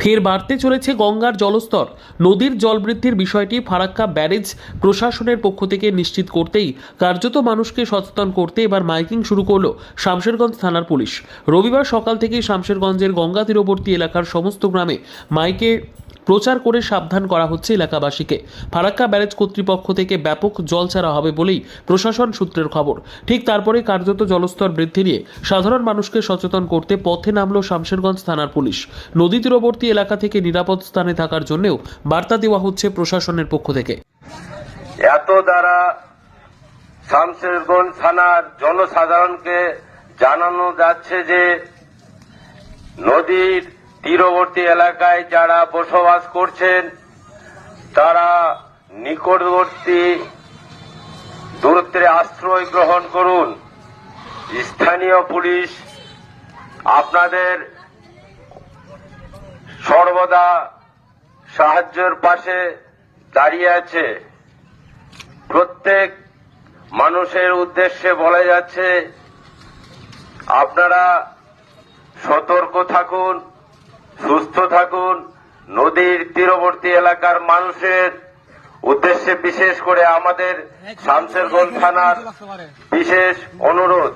ফের বাড়তে চলেছে গঙ্গার জলস্তর। নদীর জল বৃদ্ধির বিষয়টি ফারাক্কা ব্যারেজ প্রশাসনের পক্ষ থেকে নিশ্চিত করতেই কার্যত মানুষকে সচেতন করতে এবার মাইকিং শুরু করল শামশেরগঞ্জ থানার পুলিশ। রবিবার সকাল থেকেই শামশেরগঞ্জের গঙ্গা তীরবর্তী এলাকার সমস্ত গ্রামে মাইকে প্রচার করে সাবধান করা হচ্ছে এলাকাবাসীকে। ফারাক্কা ব্যারেজ কর্তৃপক্ষ থেকে ব্যাপক জল ছাড়া হবে বলেই প্রশাসন সূত্রের খবর। ঠিক তারপরে কার্যত জলস্তর বৃদ্ধি নিয়ে সাধারণ মানুষকে সচেতন করতে পথে নামলো শামশেরগঞ্জ থানার পুলিশ। নদী তীরবর্তী এলাকা থেকে নিরাপদ স্থানে থাকার জন্যও বার্তা দেওয়া হচ্ছে প্রশাসনের পক্ষ থেকে। এত দ্বারা শামশেরগঞ্জ থানার জনসাধারণকে জানানো যাচ্ছে যে নদীর তীরবর্তী এলাকায় যারা বসবাস করছেন, তারা নিকটবর্তী দূরত্বে আশ্রয় গ্রহণ করুন। স্থানীয় পুলিশ আপনাদের সর্বদা সাহায্যের পাশে দাঁড়িয়ে আছে। প্রত্যেক মানুষের উদ্দেশ্যে বলা যাচ্ছে, আপনারা সতর্ক থাকুন। সুস্থ থাকুন। নদীর তীরবর্তী এলাকার মানুষের উদ্দেশ্যে বিশেষ করে আমাদের শামসেরগঞ্জ থানার বিশেষ অনুরোধ।